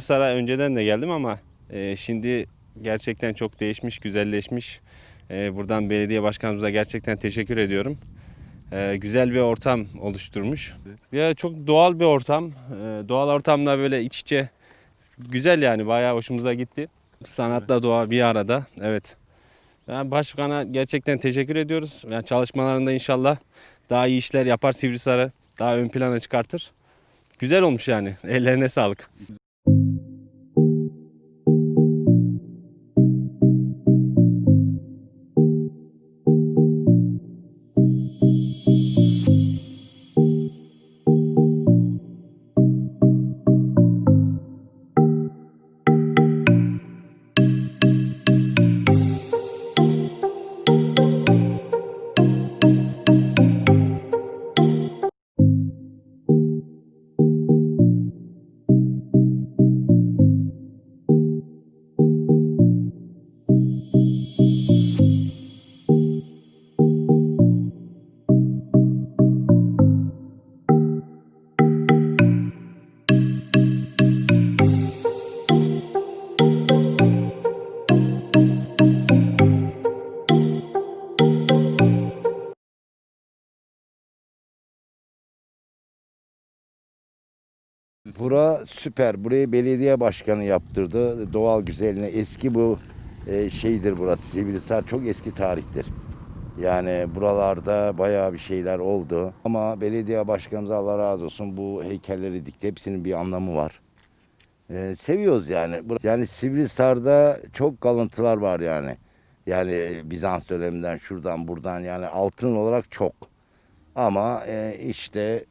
Sivrisar'a önceden de geldim ama e, şimdi gerçekten çok değişmiş, güzelleşmiş. E, buradan belediye başkanımıza gerçekten teşekkür ediyorum. E, güzel bir ortam oluşturmuş. Ya çok doğal bir ortam. E, doğal ortamla böyle iç içe güzel yani bayağı hoşumuza gitti. Sanatla doğa bir arada. Evet. Yani başkana gerçekten teşekkür ediyoruz. Yani çalışmalarında inşallah daha iyi işler yapar Sivrisar'ı daha ön plana çıkartır. Güzel olmuş yani. Ellerine sağlık. Bura süper. Burayı belediye başkanı yaptırdı. Doğal güzeline. Eski bu e, şeydir burası. Sivrihisar çok eski tarihtir. Yani buralarda bayağı bir şeyler oldu. Ama belediye başkanımız Allah razı olsun bu heykelleri dikti. Hepsinin bir anlamı var. E, seviyoruz yani. Yani Sivrihisar'da çok kalıntılar var yani. Yani Bizans döneminden şuradan buradan yani altın olarak çok. Ama e, işte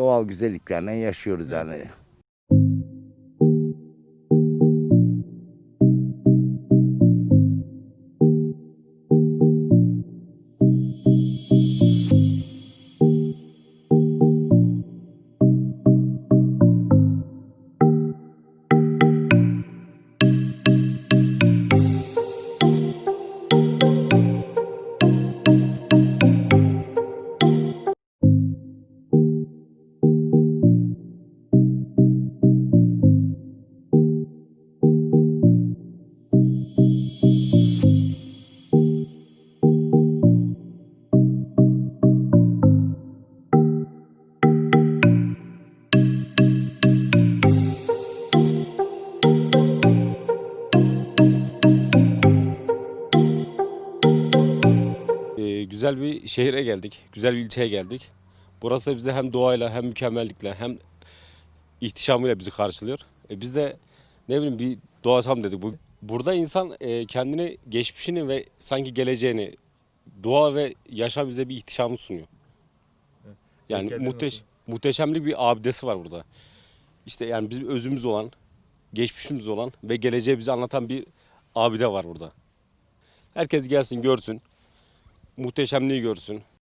doğal güzelliklerle yaşıyoruz yani. Ee, güzel bir şehire geldik. Güzel bir ilçeye geldik. Burası bize hem doğayla hem mükemmellikle hem ihtişamıyla bizi karşılıyor. E biz de ne bileyim bir doğasam dedik. Bu, burada insan e, kendini, geçmişini ve sanki geleceğini, doğa ve yaşam bize bir ihtişamı sunuyor. Yani muhteş, muhteşemlik bir abidesi var burada. İşte yani bizim özümüz olan, geçmişimiz olan ve geleceği bize anlatan bir abide var burada. Herkes gelsin görsün. Muhteşemliği görsün.